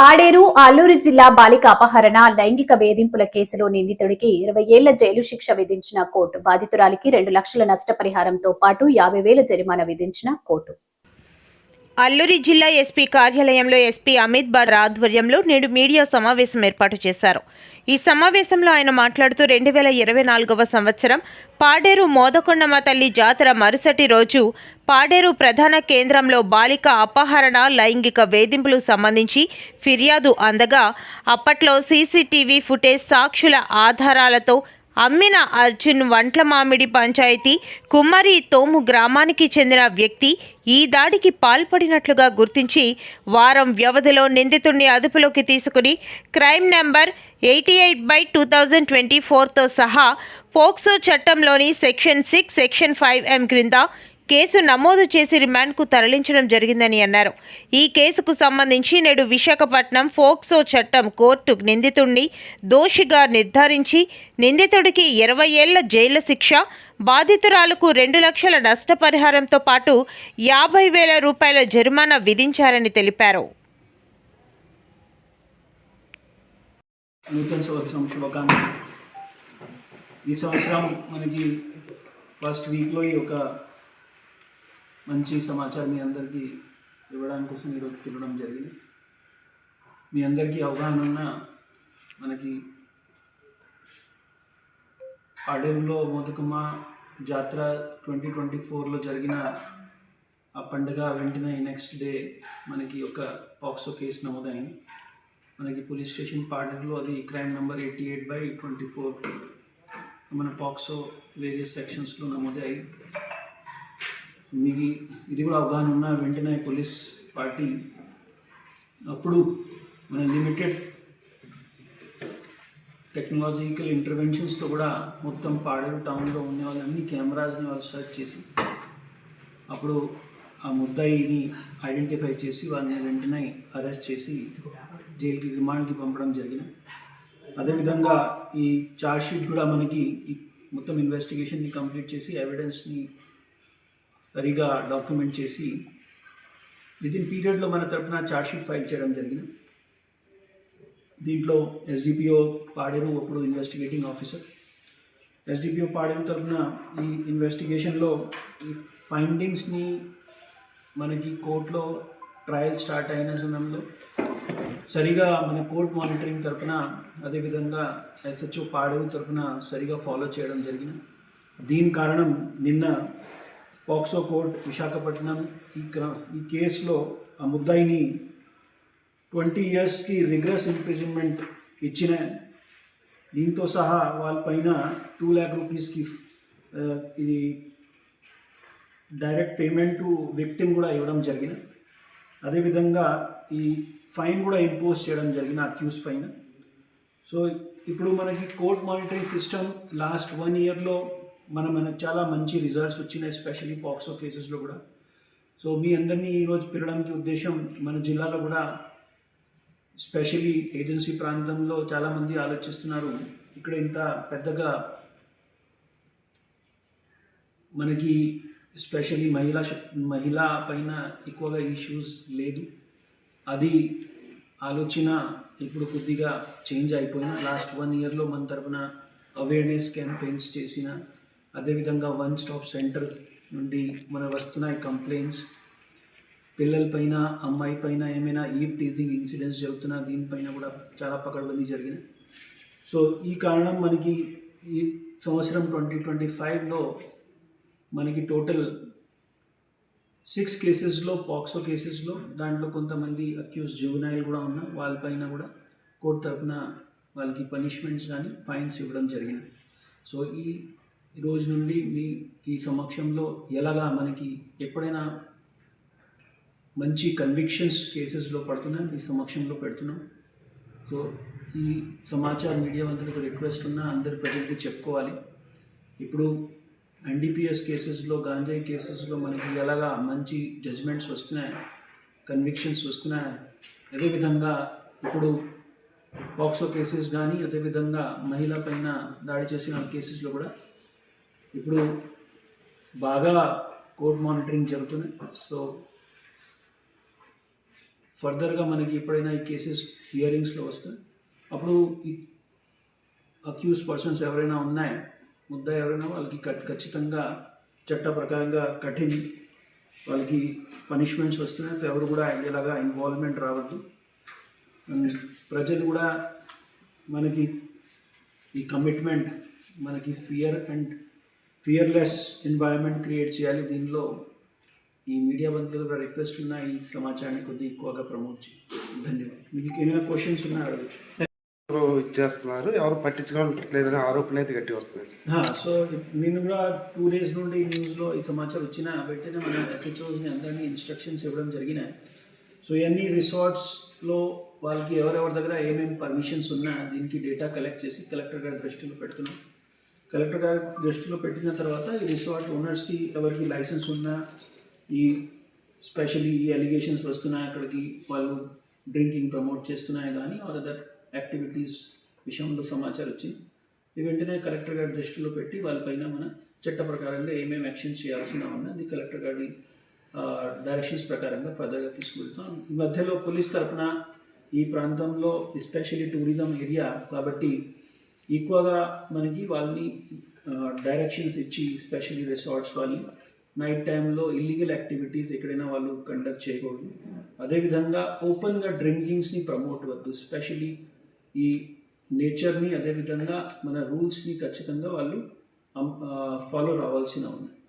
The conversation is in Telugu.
పాడేరు అల్లూరు జిల్లా బాలిక అపహరణ లైంగిక వేధింపుల కేసులో నిందితుడికి ఇరవై ఏళ్ళ జైలు శిక్ష విధించిన కోర్టు బాధితురాలికి రెండు లక్షల నష్టపరిహారంతో పాటు యాభై వేల జరిమానా విధించిన కోర్టు. అల్లూరి జిల్లా ఎస్పీ కార్యాలయంలో ఎస్పీ అమిత్ బార్ ఆధ్వర్యంలో నేడు మీడియా సమావేశం ఏర్పాటు చేశారు. ఈ సమావేశంలో ఆయన మాట్లాడుతూ రెండు వేల ఇరవై నాలుగవ సంవత్సరం పాడేరు మోదకొండమ్మ తల్లి జాతర మరుసటి రోజు పాడేరు ప్రధాన కేంద్రంలో బాలిక అపహరణ లైంగిక వేధింపులు సంబంధించి ఫిర్యాదు అందగా అప్పట్లో సీసీటీవీ ఫుటేజ్ సాక్షుల ఆధారాలతో అమ్మిన అర్జున్ వంట్ల మామిడి పంచాయతీ కుమ్మరి తోము గ్రామానికి చెందిన వ్యక్తి ఈ దాడికి పాల్పడినట్లుగా గుర్తించి వారం వ్యవధిలో నిందితుడిని అదుపులోకి తీసుకుని crime number eighty eight by two thousand twenty ఫోర్తో సహా పోక్సో చట్టంలోని section six section five M క్రింద కేసు నమోదు చేసి రిమాండ్కు తరలించడం జరిగిందని అన్నారు. ఈ కేసుకు సంబంధించి నేడు విశాఖపట్నం ఫోక్సో చట్టం కోర్టు నిందితుడిని దోషిగా నిర్ధారించి నిందితుడికి ఇరవై ఏళ్ళ జైలు శిక్ష బాధితురాలకు రెండు లక్షల నష్టపరిహారంతో పాటు యాభై వేల రూపాయల జరిమానా విధించారని తెలిపారు. నూతన సంవత్సరం శుభాకాంక్షలు. ఈ సంవత్సరం మనకి ఫస్ట్ వీక్లో ఈ ఒక మంచి సమాచారం మీ అందరికీ ఇవ్వడానికి కోసం ఈరోజు పిలవడం జరిగింది. మీ అందరికీ అవగాహన ఉన్న మనకి అడవిలో మోదకమ్మ జాతర ట్వంటీ ట్వంటీ ఫోర్లో జరిగిన ఆ పండుగ వెంటనే నెక్స్ట్ డే మనకి ఒక పాక్సో కేసు నమోదైంది. మనకి పోలీస్ స్టేషన్ పార్టీలో అది crime number eighty eight by twenty four. మన పాక్సో వేరియస్ సెక్షన్స్లో నమోదయ్యాయి మీకు ఇది కూడా అవగాహన ఉన్న వెంటనే పోలీస్ పార్టీ అప్పుడు మన లిమిటెడ్ టెక్నాలజికల్ ఇంటర్వెన్షన్స్తో కూడా మొత్తం పాడేరు టౌన్లో ఉన్న వాళ్ళన్ని కెమెరాస్ని వాళ్ళు సెర్చ్ చేసి అప్పుడు ఆ ముద్దాయిని ఐడెంటిఫై చేసి వాళ్ళని వెంటనే అరెస్ట్ చేసి జైలుకి రిమాండ్కి పంపడం జరిగింది అదేవిధంగా ఈ ఛార్జ్ షీట్ కూడా మనకి ఈ మొత్తం ఇన్వెస్టిగేషన్ని కంప్లీట్ చేసి ఎవిడెన్స్ని సరిగా డాక్యుమెంట్ చేసి విదిన్ పీరియడ్లో మన తరపున ఛార్జ్ షీట్ ఫైల్ చేయడం జరిగింది దీంట్లో ఎస్డిపిఓ పాడేరు అప్పుడు ఇన్వెస్టిగేటింగ్ ఆఫీసర్ ఎస్డిపిఓ పాడేరు తరఫున ఈ ఇన్వెస్టిగేషన్లో ఈ ఫైండింగ్స్ని మనకి కోర్టులో ట్రయల్ స్టార్ట్ అయిన సమయంలో సరిగా మన కోర్ట్ మానిటరింగ్ తరపున అదేవిధంగా ఎస్హెచ్ఓ పాడేవు తరపున సరిగా ఫాలో చేయడం జరిగింది దీని కారణం నిన్న పాక్సో కోర్ట్ విశాఖపట్నం ఈ క్ర ఈ కేసులో ఆ ముద్దాయిని ట్వంటీ ఇయర్స్కి రిగ్రెస్ ఇంప్రిజన్మెంట్ ఇచ్చిన. దీంతో సహా వాళ్ళపైన టూ ల్యాక్ రూపీస్కి ఇది డైరెక్ట్ పేమెంట్ టు విక్టిమ్ కూడా ఇవ్వడం జరిగింది అదేవిధంగా ఈ ఫైన్ కూడా ఇంపోజ్ చేయడం జరిగింది అక్యూస్ పైన సో ఇప్పుడు మనకి court monitoring system last one ఇయర్లో మన మనకు చాలా మంచి రిజల్ట్స్ వచ్చినాయి స్పెషలీ పాక్సో కేసెస్లో కూడా. సో మీ అందరినీ ఈరోజు పిలవడానికి ఉద్దేశం మన జిల్లాలో కూడా స్పెషల్లీ ఏజెన్సీ ప్రాంతంలో చాలామంది ఆలోచిస్తున్నారు. ఇక్కడ ఇంత పెద్దగా మనకి స్పెషల్లీ మహిళా మహిళ పైన ఎక్కువగా ఇష్యూస్ లేదు. అది ఆలోచన ఇప్పుడు కొద్దిగా చేంజ్ అయిపోయిన లాస్ట్ వన్ ఇయర్లో మన తరపున అవేర్నెస్ క్యాంపెయిన్స్ చేసిన అదేవిధంగా వన్ స్టాప్ సెంటర్ నుండి మన వస్తున్నాయి కంప్లైంట్స్ పిల్లలపైన అమ్మాయి పైన ఏమైనా ఈ టీజింగ్ ఇన్సిడెంట్స్ జరుగుతున్నా దీనిపైన కూడా చాలా పకడ్బందీ జరిగినాయి సో ఈ కారణం మనకి ఈ సంవత్సరం ట్వంటీ ట్వంటీ ఫైవ్లో మనకి టోటల్ సిక్స్ కేసెస్లో పాక్సో కేసెస్లో దాంట్లో కొంతమంది అక్యూస్ జువనాయిల్ కూడా ఉన్న వాళ్ళపైన కూడా కోర్టు తరఫున వాళ్ళకి పనిష్మెంట్స్ కానీ ఫైన్స్ ఇవ్వడం జరిగింది. సో ఈ ఈ రోజు నుండి మీ ఈ సమక్షంలో ఎలాగా మనకి ఎప్పుడైనా మంచి కన్విక్షన్స్ కేసెస్లో పడుతున్నాయి మీ సమక్షంలో పెడుతున్నాం. సో ఈ సమాచార మీడియా మంత్రులకు రిక్వెస్ట్ ఉన్నా అందరి ప్రజలకి చెప్పుకోవాలి. ఇప్పుడు ఎన్డీపీఎస్ కేసెస్లో గాంజాయి కేసెస్లో మనకి ఎలాగా మంచి జడ్జ్మెంట్స్ వస్తున్నాయి కన్విక్షన్స్ వస్తున్నాయి అదేవిధంగా ఇప్పుడు పాక్సో కేసెస్ కానీ అదేవిధంగా మహిళ పైన దాడి చేసిన కేసెస్లో కూడా ఇప్పుడు బాగా కోర్ట్ మానిటరింగ్ జరుగుతుంది సో ఫర్దర్గా మనకి ఎప్పుడైనా ఈ కేసెస్ హియరింగ్స్లో వస్తాయి అప్పుడు ఈ అక్యూస్ పర్సన్స్ ఎవరైనా ఉన్నాయి ముద్ద ఎవరైనా వాళ్ళకి ఖచ్చితంగా చట్ట ప్రకారంగా కఠిన వాళ్ళకి పనిష్మెంట్స్ వస్తున్నాయి. ఎవరు కూడా ఇలాగా ఇన్వాల్వ్మెంట్ రావద్దు. అండ్ ప్రజలు కూడా మనకి ఈ కమిట్మెంట్ మనకి fear and fearless environment create చేయాలి. దీనిలో ఈ మీడియా బంధువులు కూడా రిక్వెస్ట్ ఉన్న ఈ సమాచారాన్ని కొద్దిగా ఎక్కువగా ప్రమోట్ చేయండి. ధన్యవాదాలు. మీకు ఏమైనా క్వశ్చన్స్ ఉన్నా అడగచ్చు. ఇచ్చేస్తున్నారు? ఎవరు పట్టించుకోవట్లేదనే ఆరోపణ అయితే గట్టి వస్తుంది. సో నేను కూడా టూ డేస్ నుండి న్యూస్లో ఈ సమాచారం వచ్చిన వెంటనే మన ఎస్హెచ్ఓస్ని అందరినీ ఇన్స్ట్రక్షన్స్ ఇవ్వడం జరిగినాయి సో ఇవన్నీ రిసార్ట్స్లో వాళ్ళకి ఎవరెవరి దగ్గర ఏమేమి పర్మిషన్స్ ఉన్నా దీనికి డేటా కలెక్ట్ చేసి కలెక్టర్ గారి దృష్టిలో పెడుతున్నాం. కలెక్టర్ గారి దృష్టిలో పెట్టిన తర్వాత ఈ రిసార్ట్ ఓనర్స్కి ఎవరికి లైసెన్స్ ఉన్నా ఈ స్పెషల్లీ ఈ అలిగేషన్స్ వస్తున్నాయి అక్కడికి వాళ్ళు డ్రింకింగ్ ప్రమోట్ చేస్తున్నాయి కానీ ఆర్ అదర్ యాక్టివిటీస్ విషయంలో సమాచారం వచ్చింది వెంటనే కలెక్టర్ గారి దృష్టిలో పెట్టి వాళ్ళపైన మన చట్ట ప్రకారంగా ఏమేమి యాక్షన్ చేయాల్సిన ఉన్నది కలెక్టర్ గారి డైరెక్షన్స్ ప్రకారంగా ఫర్దర్గా తీసుకువెళ్తాం. ఈ మధ్యలో పోలీస్ తరఫున ఈ ప్రాంతంలో ఎస్పెషల్లీ టూరిజం ఏరియా కాబట్టి ఎక్కువగా మనకి వాళ్ళని డైరెక్షన్స్ ఇచ్చి స్పెషల్లీ రిసార్ట్స్ వాళ్ళని నైట్ టైంలో ఇల్లీగల్ యాక్టివిటీస్ ఎక్కడైనా వాళ్ళు కండక్ట్ చేయకూడదు. అదేవిధంగా ఓపెన్గా డ్రింకింగ్స్ని ప్రమోట్ వద్దు స్పెషల్లీ ఈ నేచర్ని అదేవిధంగా మన రూల్స్ని ఖచ్చితంగా వాళ్ళు ఫాలో రావాల్సిన ఉన్నాయి.